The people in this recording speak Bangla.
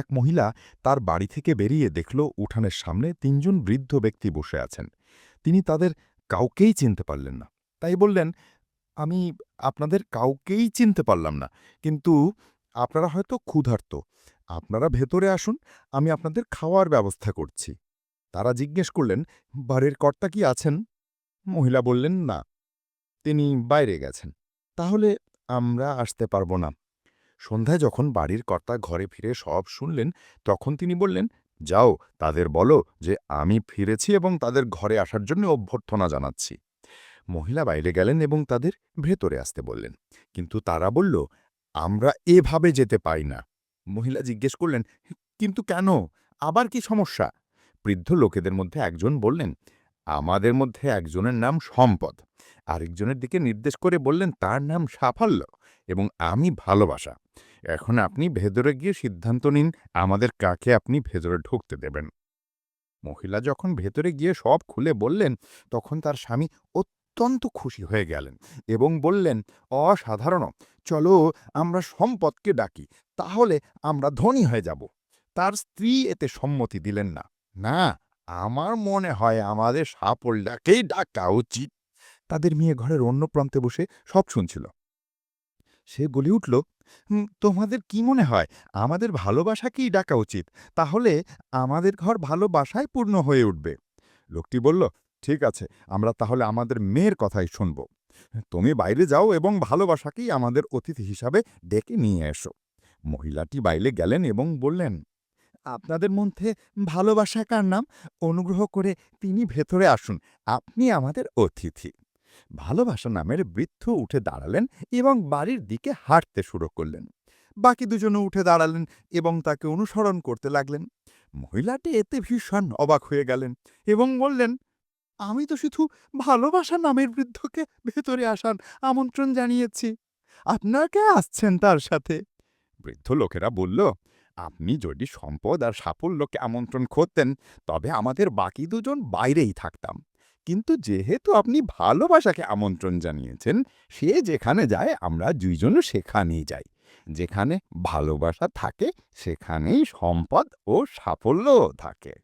এক মহিলা তার বাড়ি থেকে বেরিয়ে দেখল উঠানের সামনে তিনজন বৃদ্ধ ব্যক্তি বসে আছেন। তিনি তাদের কাউকেই চিনতে পারলেন না। তাই বললেন, আমি আপনাদের কাউকেই চিনতে পারলাম না, কিন্তু আপনারা হয়তো ক্ষুধার্ত। আপনারা ভেতরে আসুন, আমি আপনাদের খাওয়ার ব্যবস্থা করছি। তারা জিজ্ঞেস করলেন, বাড়ির কর্তা কি আছেন? মহিলা বললেন, না, তিনি বাইরে গেছেন। তাহলে আমরা আসতে পারব না। সন্ধ্যায় যখন বাড়ির কর্তা ঘরে ফিরে সব শুনলেন, তখন তিনি বললেন, যাও, তাদের বলো যে আমি ফিরেছি এবং তাদের ঘরে আসার জন্য অভ্যর্থনা জানাচ্ছি। মহিলা বাইরে গেলেন এবং তাদের ভেতরে আসতে বললেন। কিন্তু তারা বলল, আমরা এভাবে যেতে পাই না। মহিলা জিজ্ঞেস করলেন, কিন্তু কেন? আবার কি সমস্যা? বৃদ্ধ লোকেদের মধ্যে একজন বললেন, আমাদের মধ্যে একজনের নাম সম্পদ। আরেকজনের দিকে নির্দেশ করে বললেন, তার নাম সাফল্য। এবং আমি ভালোবাসা। এখন আপনি ভেতরে গিয়ে সিদ্ধান্ত নিন আমাদের কাকে আপনি ভেতরে ঢুকতে দেবেন। মহিলা যখন ভেতরে গিয়ে সব খুলে বললেন, তখন তার স্বামী অত্যন্ত খুশি হয়ে গেলেন এবং বললেন, অসাধারণ, চলো আমরা সম্পদকে ডাকি, তাহলে আমরা ধনী হয়ে যাব। তার স্ত্রী এতে সম্মতি দিলেন না। না, আমার মনে হয় আমাদের সাফল্যকেই ডাকা উচিত। তাদের মেয়ে ঘরের অন্য প্রান্তে বসে সব শুনছিল। সে বলে উঠল তোমাদের কি মনে হয়? আমাদের ভালোবাসাকেই ডাকা উচিত। তাহলে আমাদের ঘর ভালোবাসায় পূর্ণ হয়ে উঠবে। লোকটি বলল, ঠিক আছে, আমরা তাহলে আমাদের মেয়ের কথাই শুনব। তুমি বাইরে যাও এবং ভালোবাসাকেই আমাদের অতিথি হিসাবে ডেকে নিয়ে এসো। মহিলাটি বাইরে গেলেন এবং বললেন, আপনাদের মধ্যে ভালোবাসা কার নাম? অনুগ্রহ করে তিনি ভেতরে আসুন। আপনি আমাদের অতিথি। ভালোবাসা নামের বৃদ্ধ উঠে দাঁড়ালেন এবং বাড়ির দিকে হাঁটতে শুরু করলেন। বাকি দুজনও উঠে দাঁড়ালেন এবং তাকে অনুসরণ করতে লাগলেন। মহিলাটি এতে ভীষণ অবাক হয়ে গেলেন এবং বললেন, আমি তো শুধু ভালোবাসা নামের বৃদ্ধকে ভেতরে আসার আমন্ত্রণ জানিয়েছি। আপনাকে আসছেন তার সাথে? বৃদ্ধ লোকেরা বলল, আপনি যদি সম্পদ আর সাফল্যকে আমন্ত্রণ করতেন, তবে আমাদের বাকি দুজন বাইরেই থাকতাম। কিন্তু যেহেতু আপনি ভালোবাসাকে আমন্ত্রণ জানিয়েছেন, সে যেখানে যায় আমরা দুইজনও সেখানেই যাই। যেখানে ভালোবাসা থাকে, সেখানেই সম্পদ ও সাফল্যও থাকে।